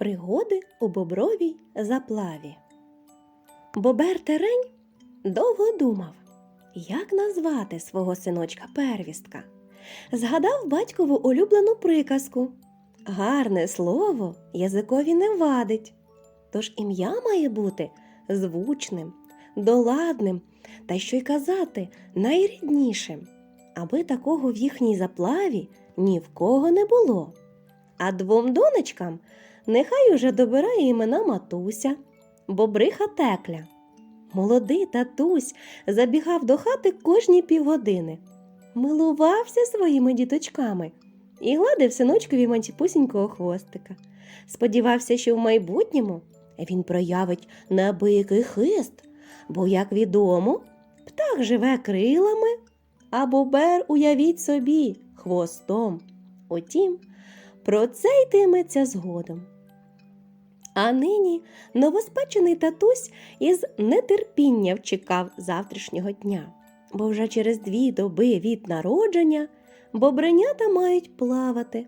Пригоди у бобровій заплаві. Бобер Терень довго думав, як назвати свого синочка первістка. Згадав батькову улюблену приказку Гарне слово язикові не вадить. Тож ім'я має бути звучним, доладним та що й казати найріднішим, аби такого в їхній заплаві ні в кого не було. А двом донечкам нехай уже добирає імена матуся, бобриха текля. Молодий татусь забігав до хати кожні півгодини, милувався своїми діточками і гладив синочкові мантіпусінького хвостика. Сподівався, що в майбутньому він проявить неабиякий хист, бо, як відомо, птах живе крилами, а бобер, уявіть собі, хвостом. Утім, про це йтиметься згодом. А нині новоспечений татусь із нетерпінням чекав завтрашнього дня, бо вже через дві доби від народження бобренята мають плавати.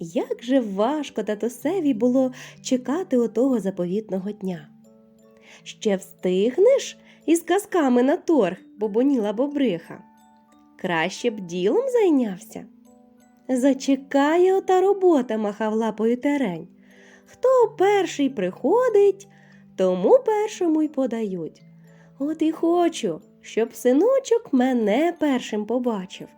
Як же важко татусеві було чекати отого заповітного дня. Ще встигнеш із казками на торг, бобоніла бобриха. Краще б ділом зайнявся. Зачекає ота робота, махав лапою терень. Хто перший приходить, тому першому й подають. От і хочу, щоб синочок мене першим побачив.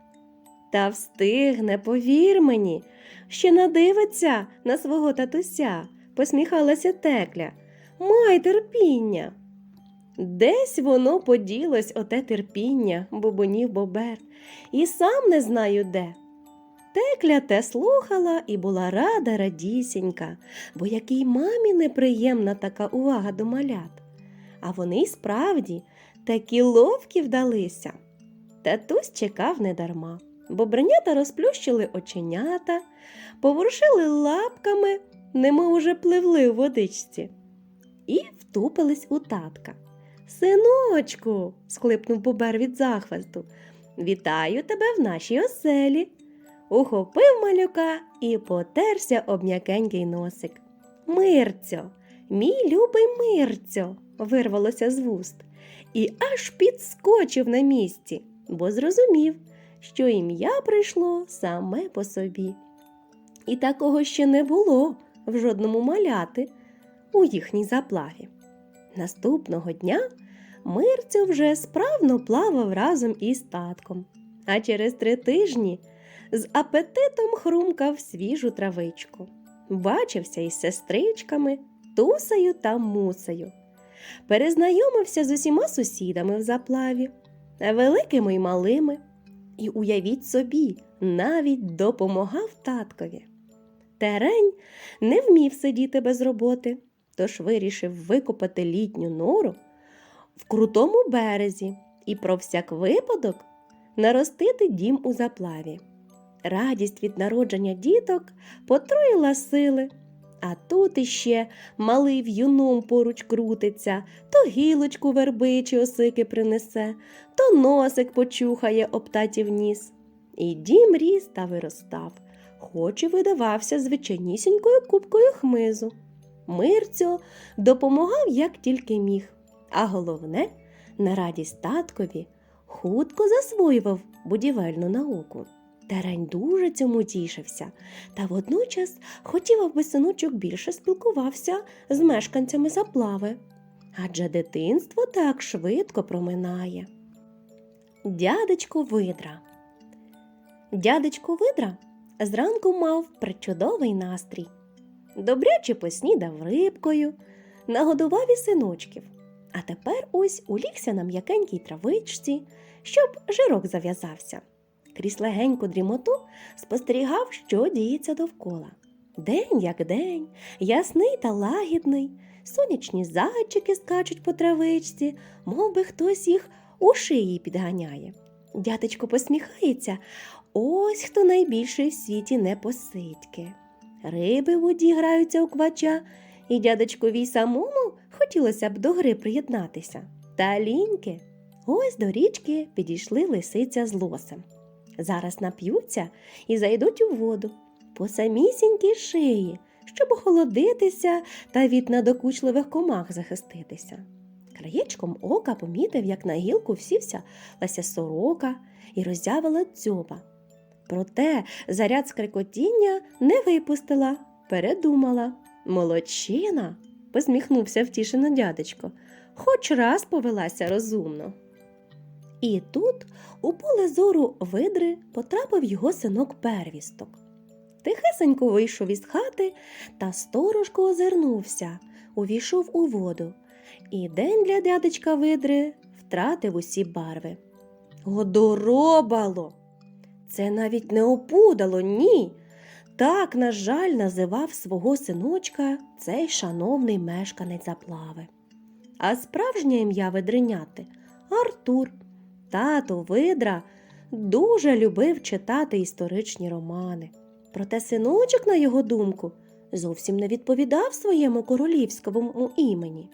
Та встигне, повір мені, ще надивиться на свого татуся, посміхалася текля. Май терпіння. Десь воно поділось оте терпіння, бубонів бобер, і сам не знаю де. Текля те слухала і була рада радісінька, бо якій мамі неприємна така увага до малят. А вони й справді такі ловкі вдалися. Татусь чекав недарма. Бобренята розплющили оченята, поворушили лапками, немов уже пливли у водичці, і втупились у татка. Синочку, схлипнув бобер від захвасту, вітаю тебе в нашій оселі. Ухопив малюка і потерся об м'якенький носик. Мирцьо, мій любий мирцьо, вирвалося з вуст, і аж підскочив на місці, бо зрозумів, що ім'я прийшло саме по собі. І такого ще не було в жодному маляти у їхній заплаві. Наступного дня Мирцю вже справно плавав разом із татком, а через три тижні з апетитом хрумкав свіжу травичку. Бачився із сестричками, тусею та мусею. Перезнайомився з усіма сусідами в заплаві, великими й малими, і уявіть собі, навіть допомагав таткові. Терень не вмів сидіти без роботи, тож вирішив викопати літню нору в крутому березі і про всяк випадок наростити дім у заплаві. Радість від народження діток потроїла сили, а тут іще малий в'юном поруч крутиться, то гілочку вербичі осики принесе, то носик почухає об татів ніс. І дім ріс та виростав, хоч і видавався звичайнісінькою купкою хмизу. Мирцьо допомагав як тільки міг, а головне, на радість таткові, хутко засвоював будівельну науку. Терень дуже цьому тішився, та водночас хотів, аби синочок більше спілкувався з мешканцями заплави. Адже дитинство так швидко проминає. Дядечко видра. Дядечко видра зранку мав причудовий настрій. Добряче поснідав рибкою, нагодував і синочків, а тепер ось улігся на м'якенькій травичці, щоб жирок зав'язався. Крізь легеньку дрімоту спостерігав, що діється довкола. День як день, ясний та лагідний, сонячні зайчики скачуть по травичці, мов би хтось їх у шиї підганяє. Дядечко посміхається, ось хто найбільший в світі непосидьки. Риби в воді граються у квача, і дядечкові самому хотілося б до гри приєднатися. Та ліньки. Ось до річки підійшли лисиця з лосем. Зараз нап'ються і зайдуть у воду. По самісінькій шиї щоб охолодитися та від надокучливих комах захиститися. Краєчком ока помітив, як на гілку всівся лася сорока і роззявила дзьоба. Проте заряд скрикотіння не випустила, передумала. Молодчина, посміхнувся втішено дядечко, хоч раз повелася розумно. І тут у поле зору видри потрапив його синок первісток. Тихесенько вийшов із хати та сторожко озирнувся, увійшов у воду. І день для дядечка видри втратив усі барви. Одоробало! Це навіть не опудало, ні. Так, на жаль, називав свого синочка цей шановний мешканець заплави. А справжнє ім'я видриняти Артур. Тато видра дуже любив читати історичні романи. Проте синочок, на його думку, зовсім не відповідав своєму королівському імені.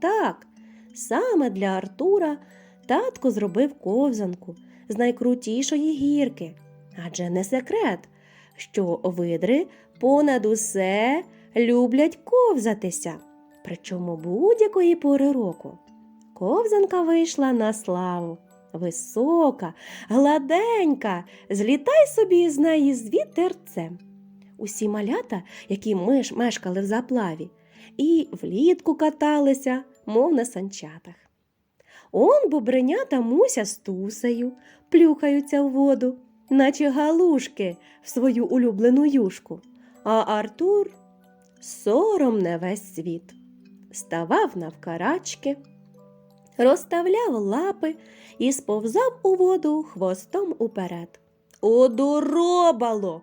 Так, саме для Артура татко зробив ковзанку з найкрутішої гірки, адже не секрет, що видри понад усе люблять ковзатися, причому будь-якої пори року. Ковзанка вийшла на славу. Висока, гладенька, злітай собі з неї з вітерцем. Усі малята, які миш мешкали в заплаві, і влітку каталися, мов на санчатах. Он бобринята Муся з тусею плюхаються в воду, наче галушки в свою улюблену юшку, а Артур сором не весь світ. Ставав навкарачки, розставляв лапи і сповзав у воду хвостом уперед. Одоробало!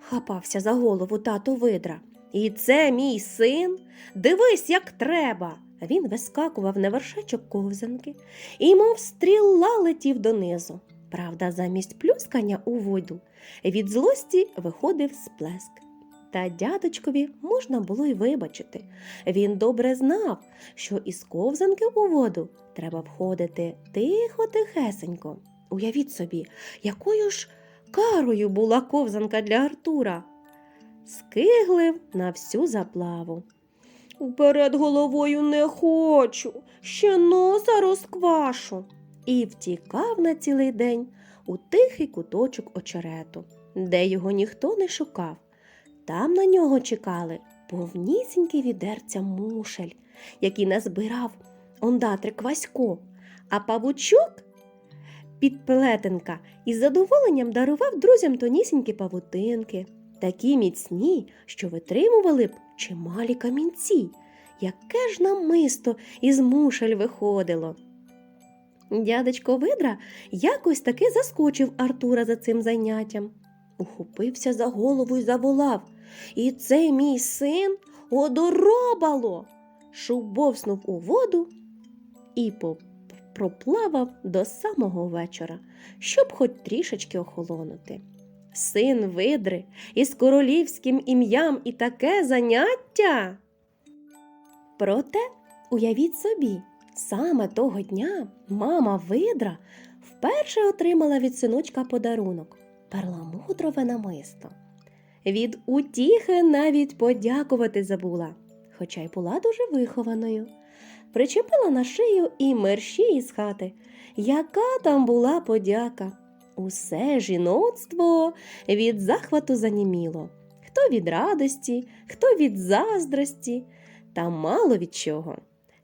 хапався за голову тато видра. І це мій син. Дивись, як треба. Він вискакував на вершечок ковзанки і, мов стріла, летів донизу. Правда, замість плюскання у воду від злості виходив сплеск. Та дядочкові можна було й вибачити. Він добре знав, що із ковзанки у воду треба входити тихо-тихесенько. Уявіть собі, якою ж карою була ковзанка для Артура. Скиглив на всю заплаву. Вперед головою не хочу, ще носа розквашу. І втікав на цілий день у тихий куточок очерету, де його ніхто не шукав. Там на нього чекали повнісінькі відерця мушель, які назбирав ондатрик Васько, а павучок підплетенка із задоволенням дарував друзям тонісінькі павутинки, такі міцні, що витримували б чималі камінці. Яке ж намисто із мушель виходило. Дядечко видра якось таки заскочив Артура за цим заняттям. Ухопився за голову і заволав. І це мій син одоробало. Шубовснув у воду і проплавав до самого вечора, щоб хоч трішечки охолонути. Син видри із королівським ім'ям і таке заняття. Проте, уявіть собі, саме того дня мама видра вперше отримала від синочка подарунок перламутрове намисто. Від утіхи навіть подякувати забула, хоча й була дуже вихованою. Причепила на шию і мерщі із хати. Яка там була подяка? Усе жіноцтво від захвату заніміло. Хто від радості, хто від заздрості, та мало від чого.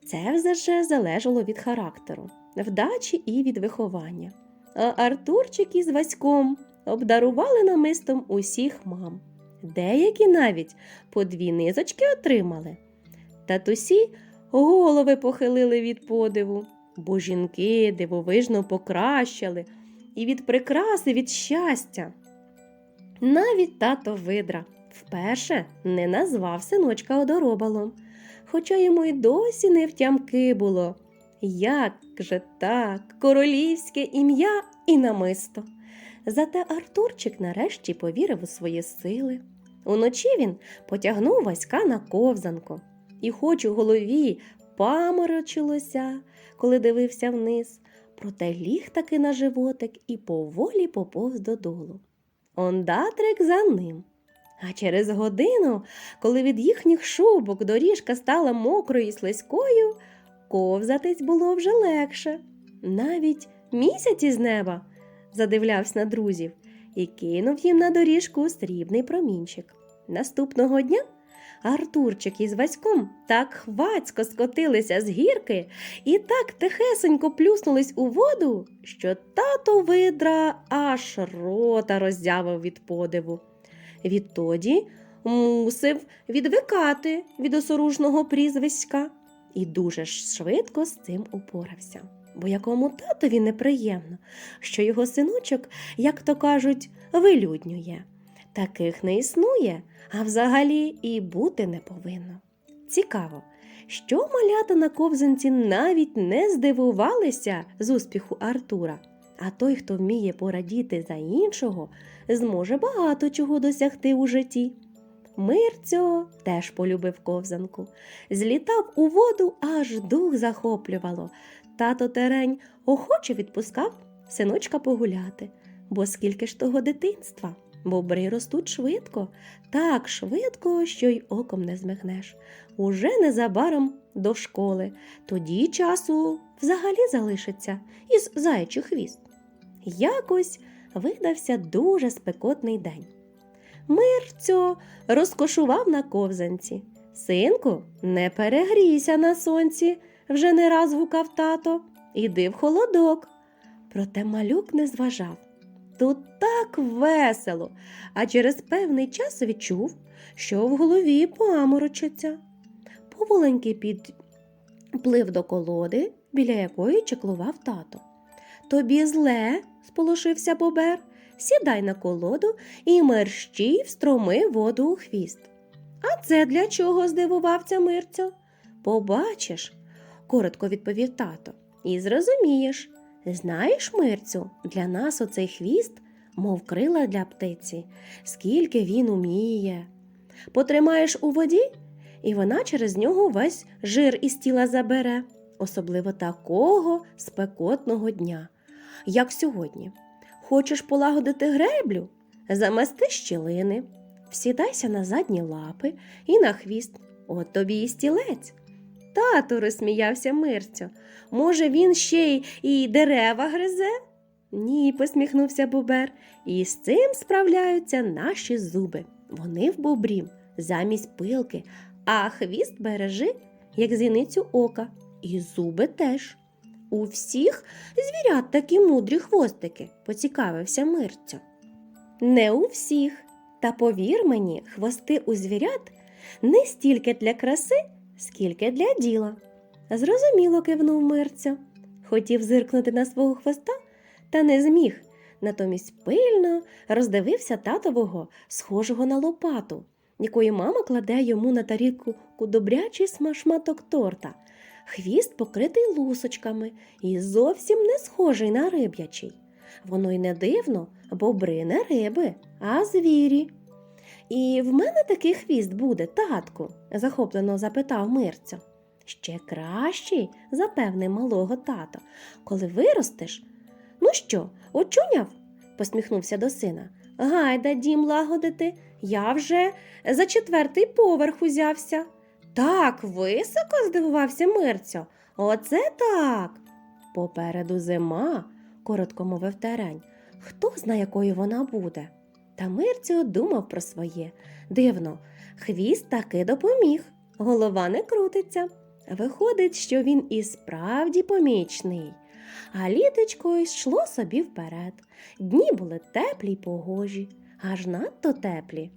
Це все залежало від характеру, вдачі і від виховання. А Артурчик із Васьком обдарували намистом усіх мам. Деякі навіть по дві низочки отримали. Татусі голови похилили від подиву, бо жінки дивовижно покращали і від прикраси, від щастя. Навіть тато видра вперше не назвав синочка одоробалом, хоча йому й досі не втямки було. Як же так, королівське ім'я і намисто. Зате Артурчик нарешті повірив у свої сили. Уночі він потягнув Васька на ковзанку, і хоч у голові паморочилося, коли дивився вниз, проте ліг таки на животик і поволі поповз додолу. Ондатрик за ним. А через годину, коли від їхніх шубок доріжка стала мокрою і слизькою, ковзатись було вже легше. Навіть місяць із неба задивлявся на друзів і кинув їм на доріжку срібний промінчик. Наступного дня Артурчик із Васьком так хвацько скотилися з гірки і так тихесенько плюснулись у воду, що тато видра аж рота роззявив від подиву. Відтоді мусив відвикати від осоружного прізвиська і дуже швидко з цим упорався. Бо якому татові неприємно, що його синочок, як то кажуть, вилюднює. Таких не існує, а взагалі і бути не повинно. Цікаво, що малята на ковзанці навіть не здивувалися з успіху Артура, а той, хто вміє порадіти за іншого, зможе багато чого досягти у житті. Мирцьо теж полюбив ковзанку, злітав у воду, аж дух захоплювало. Тато терень охоче відпускав синочка погуляти, бо скільки ж того дитинства. Бобри ростуть швидко, так швидко, що й оком не змигнеш. Уже незабаром до школи, тоді часу взагалі залишиться із заячий хвіст. Якось видався дуже спекотний день. Мирцьо розкошував на ковзанці. Синку, не перегрійся на сонці, вже не раз гукав тато, іди в холодок. Проте малюк не зважав. Тут так весело, а через певний час відчув, що в голові паморочиться. Поволеньки підплив до колоди, біля якої чеклував тато. Тобі зле, сполошився бобер, сідай на колоду і мерщій встроми воду у хвіст. А це для чого? здивувався Мирцю. Побачиш, коротко відповів тато, і зрозумієш. Знаєш, Мирцю, для нас оцей хвіст, мов крила для птиці, скільки він уміє. Потримаєш у воді, і вона через нього весь жир із тіла забере, особливо такого спекотного дня, як сьогодні. Хочеш полагодити греблю? Замести щілини, всідайся на задні лапи і на хвіст. От тобі і стілець. Тату, розсміявся Мирцю. Може, він ще й і дерева гризе? Ні, посміхнувся Бобер. І з цим справляються наші зуби. Вони в бобрів замість пилки, а хвіст бережи, як зіницю ока, і зуби теж. У всіх звірят такі мудрі хвостики, поцікавився Мирцю. Не у всіх. Та повір мені, хвости у звірят не стільки для краси, скільки для діла. Зрозуміло кивнув Мирцю. Хотів зиркнути на свого хвоста, та не зміг. Натомість пильно роздивився татового, схожого на лопату, якої мама кладе йому на тарілку добрячий шматок торта. Хвіст покритий лусочками і зовсім не схожий на риб'ячий. Воно й не дивно, бобри не риби, а звірі. І в мене такий хвіст буде, татку? захоплено запитав Мирцю. Ще кращий, запевнив малого тато. Коли виростеш. Ну що, очуняв? посміхнувся до сина. Гайда, дім лагодити, я вже за четвертий поверх узявся. Так високо здивувався Мирцю. Оце так. Попереду зима, коротко мовив терень. Хто знає, якою вона буде? Та Мирцю думав про своє. Дивно, хвіст таки допоміг, голова не крутиться. Виходить, що він і справді помічний. А літочко йшло собі вперед. Дні були теплі й погожі, аж надто теплі.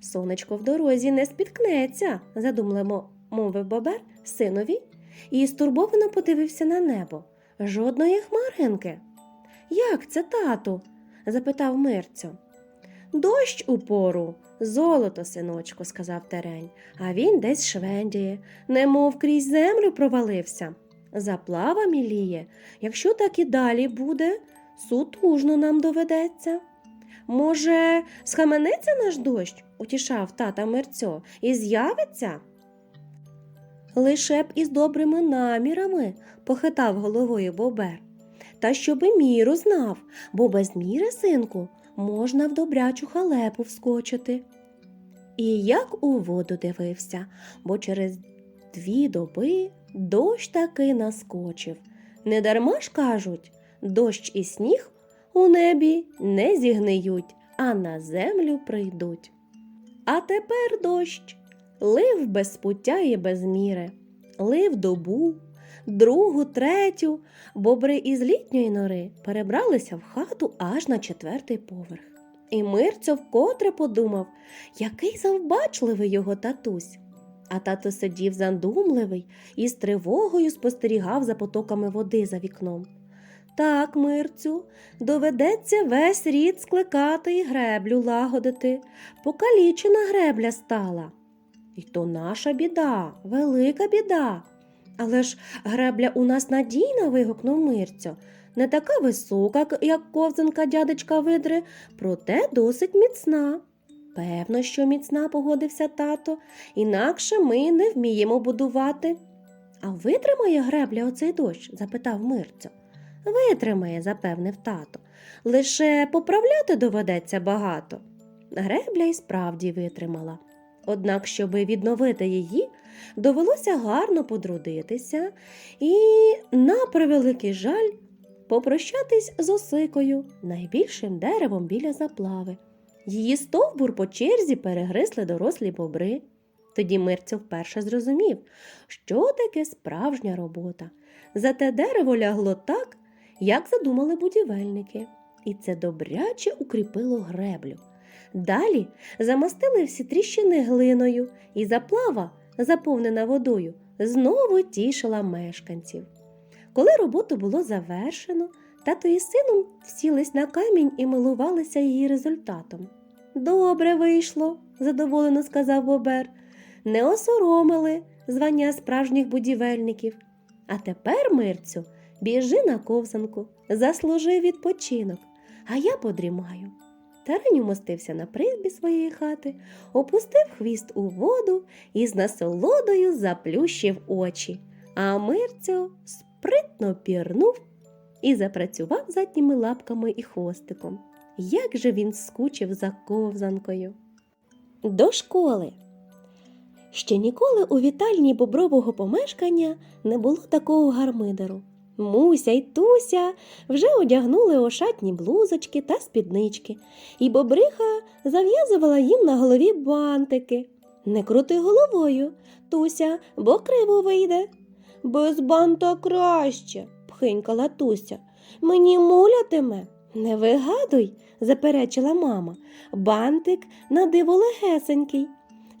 Сонечко в дорозі не спіткнеться, задумливо мовив бобер синові і стурбовано подивився на небо. Жодної хмаринки. Як це, тату? запитав Мирцю. Дощ у пору, золото, синочку, сказав терень, а він десь швендіє, немов крізь землю провалився. Заплава міліє, якщо так і далі буде, сутужно нам доведеться. Може, схаменеться наш дощ, утішав тата Мирцьо, і з'явиться? Лише б із добрими намірами, похитав головою Бобер. Та щоби міру знав, бо без міри, синку, можна в добрячу халепу вскочити. і як у воду дивився, бо через дві доби дощ таки наскочив. Недарма ж кажуть, дощ і сніг у небі не зігниють, а на землю прийдуть. А тепер дощ лив без пуття і без міри, лив добу, другу, третю, бобри із літньої нори перебралися в хату аж на четвертий поверх. І Мирцьо вкотре подумав, який завбачливий його татусь. А тато сидів задумливий і з тривогою спостерігав за потоками води за вікном. Так, Мирцю, доведеться весь рід скликати і греблю лагодити. Покалічена гребля стала. І то наша біда, велика біда. Але ж гребля у нас надійна, вигукнув Мирцьо. Не така висока, як ковзанка дядечка видри, проте досить міцна. Певно, що міцна, погодився тато, інакше ми не вміємо будувати. А витримає гребля оцей дощ? запитав Мирцьо. Витримає, запевнив тато. Лише поправляти доведеться багато. Гребля й справді витримала. Однак, щоби відновити її, довелося гарно подрудитися і, на превеликий жаль, попрощатись з осикою, найбільшим деревом біля заплави. Її стовбур по черзі перегризли дорослі бобри. Тоді Мирцю вперше зрозумів, що таке справжня робота. Зате дерево лягло так, як задумали будівельники, і це добряче укріпило греблю. Далі замостили всі тріщини глиною, і заплава, заповнена водою, знову тішила мешканців. Коли роботу було завершено, тато і сином всілись на камінь і милувалися її результатом. Добре вийшло, задоволено сказав Бобер. Не осоромили звання справжніх будівельників. А тепер, Мирцю, біжи на ковзанку, заслужи відпочинок, а я подрімаю. Тарань умостився на призбі своєї хати, опустив хвіст у воду і з насолодою заплющив очі. А Мирцю спритно пірнув і запрацював задніми лапками і хвостиком. Як же він скучив за ковзанкою. До школи. Ще ніколи у вітальні бобрового помешкання не було такого гармидеру. Муся й Туся вже одягнули ошатні блузочки та спіднички, і бобриха зав'язувала їм на голові бантики. Не крути головою, Туся, бо криво вийде. Без банта краще, пхинькала Туся. Мені мулятиме. Не вигадуй, заперечила мама. Бантик на диво легесенький.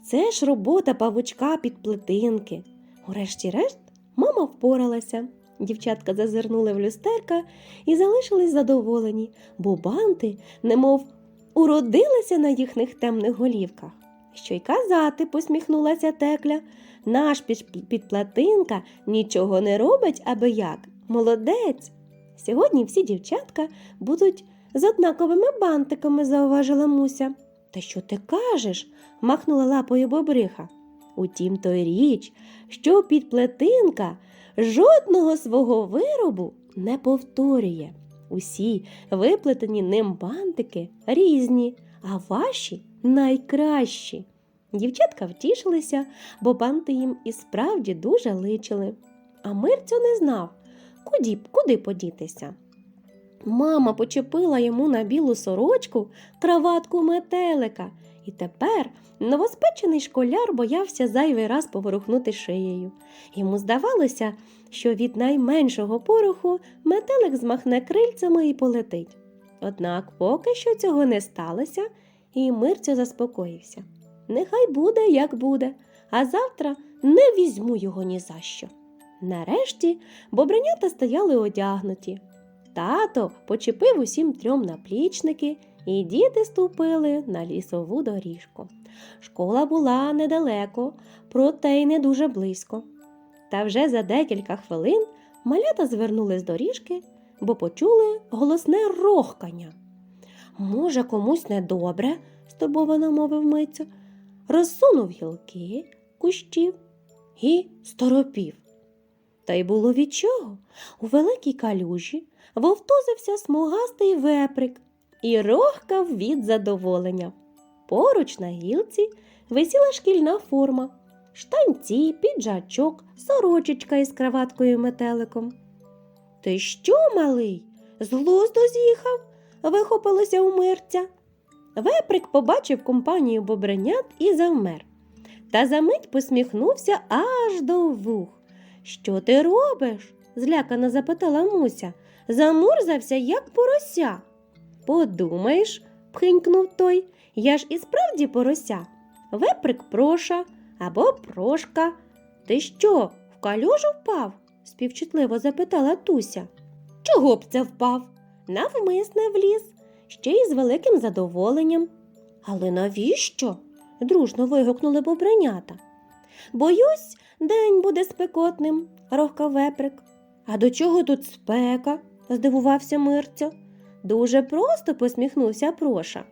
Це ж робота павучка під плетинки. Урешті-решт мама впоралася. Дівчатка зазирнули в люстерка і залишились задоволені, бо банти, немов уродилися на їхніх темних голівках. Що й казати, посміхнулася текля. Наш підплатинка нічого не робить аби як. Молодець. Сьогодні всі дівчатка будуть з однаковими бантиками, зауважила Муся. Та що ти кажеш? махнула лапою бобриха. Утім, то річ, що підплетинка жодного свого виробу не повторює. Усі виплетені ним бантики різні, а ваші найкращі. Дівчатка втішилися, бо банти їм і справді дуже личили. А Мирцю не знав, куди, куди подітися. Мама почепила йому на білу сорочку краватку метелика, і тепер новоспечений школяр боявся зайвий раз поворухнути шиєю. Йому здавалося, що від найменшого пороху метелик змахне крильцями і полетить. Однак поки що цього не сталося, і Мирцю заспокоївся. Нехай буде, як буде, а завтра не візьму його ні за що. Нарешті бобренята стояли одягнуті. Тато почепив усім трьом наплічники, і діти ступили на лісову доріжку. Школа була недалеко, проте й не дуже близько. Та вже за декілька хвилин малята звернули з доріжки, бо почули голосне рохкання. Може, комусь недобре, стурбовано мовив Мицю, розсунув гілки кущів і сторопів. Та й було від чого. У великій калюжі вовтузився смугастий веприк і рохкав від задоволення. Поруч на гілці висіла шкільна форма, штанці, піджачок, сорочечка із краваткою метеликом. Ти що, малий? З глузду з'їхав? вихопилося у мирця. Веприк побачив компанію бобренят і завмер. Та за мить посміхнувся аж до вух. Що ти робиш? злякано запитала Муся. Замурзався, як порося. Подумаєш, пхинькнув той, я ж і справді порося. Веприк проша або прошка. Ти що, в калюжу впав? співчутливо запитала Туся. Чого б це впав? Навмисне вліз, ще й з великим задоволенням. Але навіщо? дружно вигукнули бобренята. Боюсь, день буде спекотним, рохкав веприк. А до чого тут спека? здивувався Мирцьо. Дуже просто посміхнувся Проша.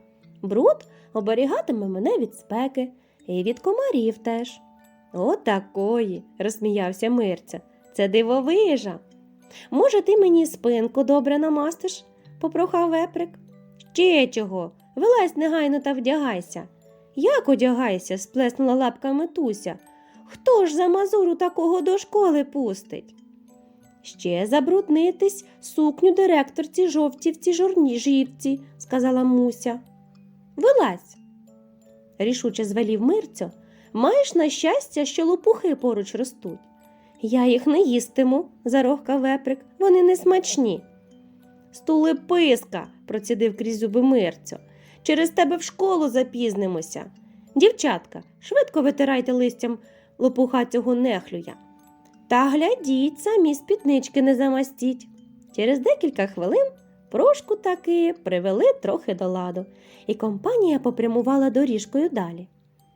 Бруд оберігатиме мене від спеки і від комарів теж. Отакої, розсміявся Мирця. Це дивовижа. Може, ти мені спинку добре намастиш? попрохав веприк. Ще чого? Вилазь негайно та вдягайся. Як одягайся? сплеснула лапками Туся. Хто ж за мазуру такого до школи пустить? Ще забруднитись сукню директорці жовтівці жорніжівці, сказала Муся. Вилазь. Рішуче звелів Мирцьо. Маєш на щастя, що лопухи поруч ростуть. Я їх не їстиму, зарохкав веприк, вони не смачні. Стули писка, процідив крізь зуби Мирцьо. Через тебе в школу запізнимося. Дівчатка, швидко витирайте листям лопуха цього нехлюя. Та глядіть, самі спіднички не замастіть. Через декілька хвилин прошку таки привели трохи до ладу, і компанія попрямувала доріжкою далі.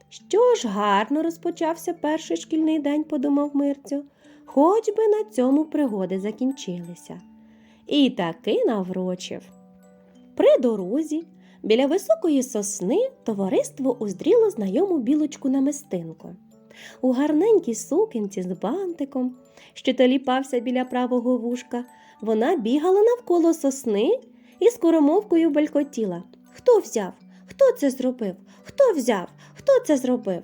Що ж гарно розпочався перший шкільний день, подумав Мирцю, хоч би на цьому пригоди закінчилися. І таки наврочив. При дорозі, біля високої сосни, товариство уздріло знайому білочку намистинку. У гарненькій сукенці з бантиком, що таліпався біля правого вушка, вона бігала навколо сосни і скоромовкою белькотіла. Хто взяв? Хто це зробив? Хто взяв? Хто це зробив?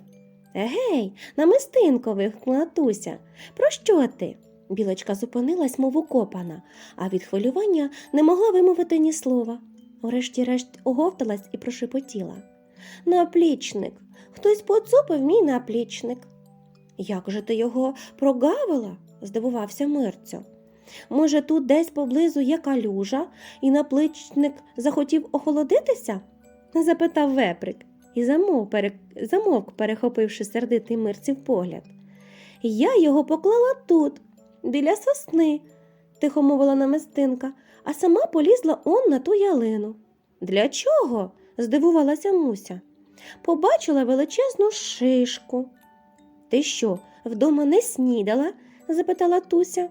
Егей, намистинко, вигукнула Туся. Про що ти? Білочка зупинилась, мов укопана, а від хвилювання не могла вимовити ні слова. Врешті-решт оговталась і прошепотіла. Наплічник. Хтось поцупив мій наплічник. Як же ти його прогавила? здивувався Мирцю. Може, тут десь поблизу є калюжа, і наплічник захотів охолодитися? запитав веприк і замов, пере... замовк, перехопивши сердитий мирців погляд. Я його поклала тут, біля сосни, тихо мовила намистинка, а сама полізла он на ту ялину. Для чого? здивувалася Муся. Побачила величезну шишку. Ти що, вдома не снідала? запитала Туся.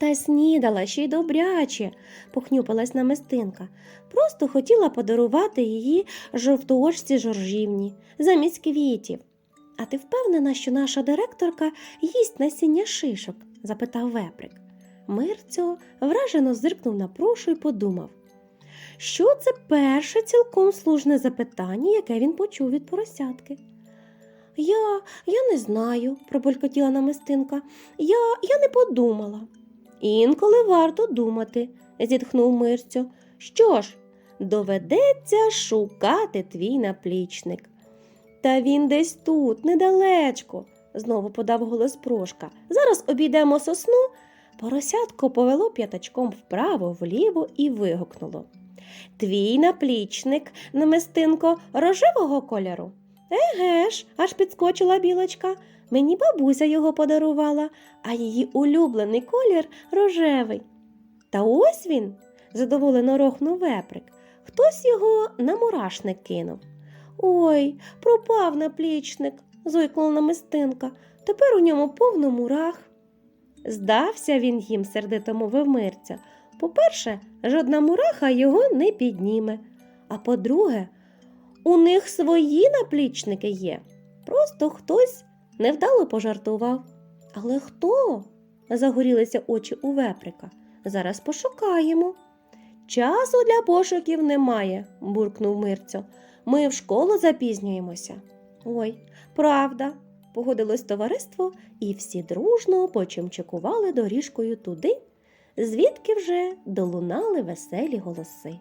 Та снідала ще й добряче, похнюпалась намистинка. Просто хотіла подарувати її жовтоочці жоржівні замість квітів. А ти впевнена, що наша директорка їсть насіння шишок? запитав веприк. Мирцьо вражено зиркнув на прошу і подумав, що це перше цілком слушне запитання, яке він почув від поросятки. Я, я не знаю, пробулькотіла намистинка. Я, я не подумала. Інколи варто думати, зітхнув Мирцю. Що ж, доведеться шукати твій наплічник. Та він десь тут, недалечко, знову подав голос Прошка. Зараз обійдемо сосну. Поросятко повело п'ятачком вправо, вліво і вигукнуло. Твій наплічник, намистинко, рожевого кольору. Еге ж, аж підскочила білочка. Мені бабуся його подарувала, а її улюблений колір рожевий. Та ось він, задоволено рохнув веприк. Хтось його на мурашник кинув. Ой, пропав наплічник, зойкнула намистинка. Тепер у ньому повно мурах. Здався він їм, сердито мовив мирця. По-перше, жодна мураха його не підніме. А по-друге, у них свої наплічники є. Просто хтось невдало пожартував. Але хто? загорілися очі у веприка. Зараз пошукаємо. Часу для пошуків немає, буркнув Мирцьо. Ми в школу запізнюємося. Ой, правда, погодилось товариство, і всі дружно почимчикували доріжкою туди, звідки вже долунали веселі голоси.